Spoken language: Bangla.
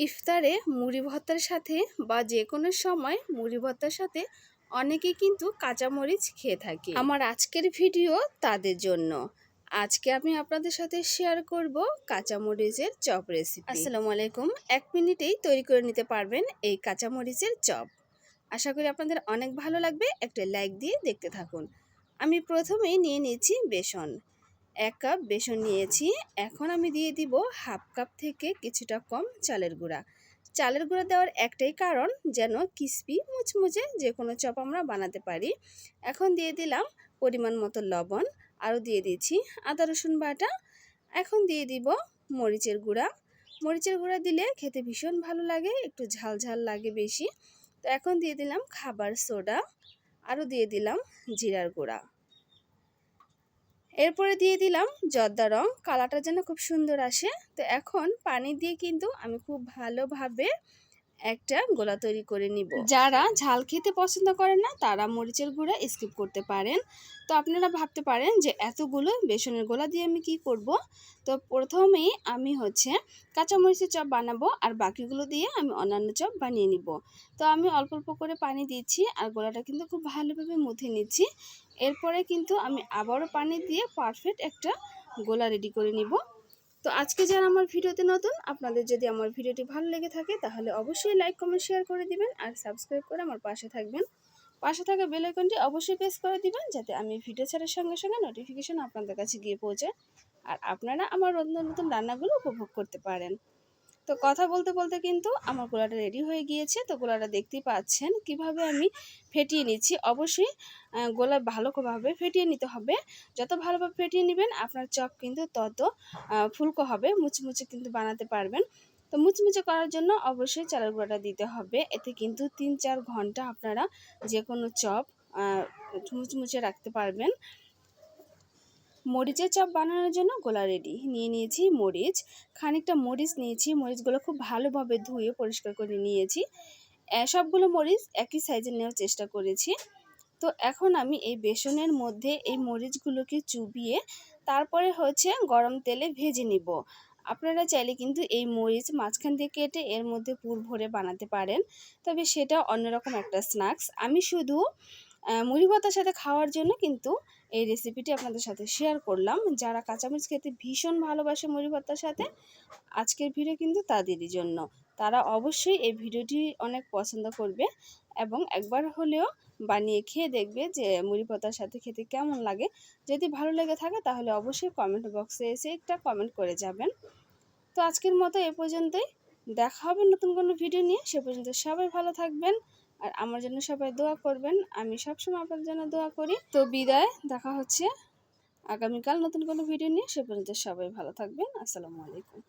ইফতারে মুড়ি ভর্তার সাথে বা যে কোনো সময় মুড়ি ভর্তার সাথে অনেকে কিন্তু কাঁচামরিচ খেয়ে থাকে। আমার আজকের ভিডিও তাদের জন্য। আজকে আমি আপনাদের সাথে শেয়ার করব কাঁচামরিচের চপ রেসিপি আসসালামু আলাইকুম। এক মিনিটেই তৈরি করে নিতে পারবেন এই কাঁচামরিচের চপ। আশা করি আপনাদের অনেক ভালো লাগবে। একটা লাইক দিয়ে দেখতে থাকুন। আমি প্রথমেই নিয়ে নিয়েছি বেসন। এক কাপ বেসন নিয়েছি। এখন আমি দিয়ে দিব হাফ কাপ থেকে কিছুটা কম চালের গুঁড়া। চালের গুঁড়া দেওয়ার একটাই কারণ যেন কিসপি মুচমুচে যে কোনো চপ আমরা বানাতে পারি। এখন দিয়ে দিলাম পরিমাণ মতো লবণ, আরও দিয়ে দিয়েছি আদা, রসুন বাটা। এখন দিয়ে দিব মরিচের গুঁড়া। মরিচের গুঁড়া দিলে খেতে ভীষণ ভালো লাগে, একটু ঝাল ঝাল লাগে বেশি। তো এখন দিয়ে দিলাম খাবার সোডা। আরও দিয়ে দিলাম জিরার গুঁড়া। এরপরে দিয়ে দিলাম জর্দা রং। কালারটা যেন খুব সুন্দর আসে। তো এখন পানি দিয়ে কিন্তু আমি খুব ভালোভাবে একটা গোলা তৈরি করে নিব। যারা ঝাল খেতে পছন্দ করেন না, তারা মরিচের গুঁড়া স্কিপ করতে পারেন। তো আপনারা ভাবতে পারেন যে এতগুলো বেসনের গোলা দিয়ে আমি কি করব? তো প্রথমেই আমি হচ্ছে কাঁচামরিচের চপ বানাবো আর বাকিগুলো দিয়ে আমি অন্যান্য চপ বানিয়ে নিব। তো আমি অল্প অল্প করে পানি দিচ্ছি আর গোলাটা কিন্তু খুব ভালোভাবে মুথে নিচ্ছি। এরপরে কিন্তু আমি আবারও পানি দিয়ে পারফেক্ট একটা গোলা রেডি করে নিব। তো আজকে যারা আমার ভিডিওতে নতুন, আপনাদের যদি আমার ভিডিওটি ভালো লেগে থাকে, তাহলে অবশ্যই লাইক কমেন্ট শেয়ার করে দিবেন আর সাবস্ক্রাইব করে আমার পাশে থাকবেন। পাশে থাকা বেল আইকনটি অবশ্যই প্রেস করে দিবেন, যাতে আমি ভিডিও ছাড়ার সঙ্গে সঙ্গে নোটিফিকেশন আপনাদের কাছে গিয়ে পৌঁছায় আর আপনারা আমার নতুন নতুন রান্নাগুলো উপভোগ করতে পারেন। তো কথা বলতে বলতে কিন্তু আমার গোলাটা রেডি হয়ে গিয়েছে। তো গোলাটা দেখতেই পাচ্ছেন কীভাবে আমি ফেটিয়ে নিচ্ছি। অবশ্যই গোলা ভালোভাবে ফেটিয়ে নিতে হবে। যত ভালোভাবে ফেটিয়ে নেবেন, আপনার চপ কিন্তু তত ফুলকো হবে, মুচমুচে কিন্তু বানাতে পারবেন। তো মুচমুচে করার জন্য অবশ্যই চালের গুঁড়াটা দিতে হবে। এতে কিন্তু তিন চার ঘণ্টা আপনারা যে কোনো চপ মুচমুচে রাখতে পারবেন। মরিচের চপ বানানোর জন্য গোলা রেডি। নিয়ে নিয়েছি মরিচ। খানিকটা মরিচ নিয়েছি। মরিচগুলো খুব ভালোভাবে ধুয়ে পরিষ্কার করে নিয়েছি। সবগুলো মরিচ একই সাইজে নেওয়ার চেষ্টা করেছি। তো এখন আমি এই বেসনের মধ্যে এই মরিচগুলোকে চুবিয়ে তারপরে হচ্ছে গরম তেলে ভেজে নিব। আপনারা চাইলে কিন্তু এই মরিচ মাঝখান দিয়ে কেটে এর মধ্যে পুর ভরে বানাতে পারেন। তবে সেটা অন্যরকম একটা স্ন্যাক্স। আমি শুধু মুড়ি ভাতার সাথে খাওয়ার জন্য কিন্তু এই রেসিপিটি আপনাদের সাথে শেয়ার করলাম। যারা কাঁচামরিচ খেতে ভীষণ ভালোবাসে মুড়ি ভাতার সাথে, আজকের ভিডিও কিন্তু তাদেরই জন্য। তারা অবশ্যই এই ভিডিওটি অনেক পছন্দ করবে এবং একবার হলেও বানিয়ে খেয়ে দেখবে যে মুড়ি পাতার সাথে খেতে কেমন লাগে। যদি ভালো লেগে থাকে তাহলে অবশ্যই কমেন্ট বক্সে এসে একটা কমেন্ট করে যাবেন। তো আজকের মতো এ পর্যন্তই। দেখা হবে নতুন কোনো ভিডিও নিয়ে। সে পর্যন্ত সবাই ভালো থাকবেন। আর আমার জন্য সবাই দোয়া করবেন। আমি সবসময় আপনার জন্য দোয়া করি। তো বিদায়, দেখা হচ্ছে আগামীকাল নতুন কোনো ভিডিও নিয়ে। সে পর্যন্ত সবাই ভালো থাকবেন। আসসালামু আলাইকুম।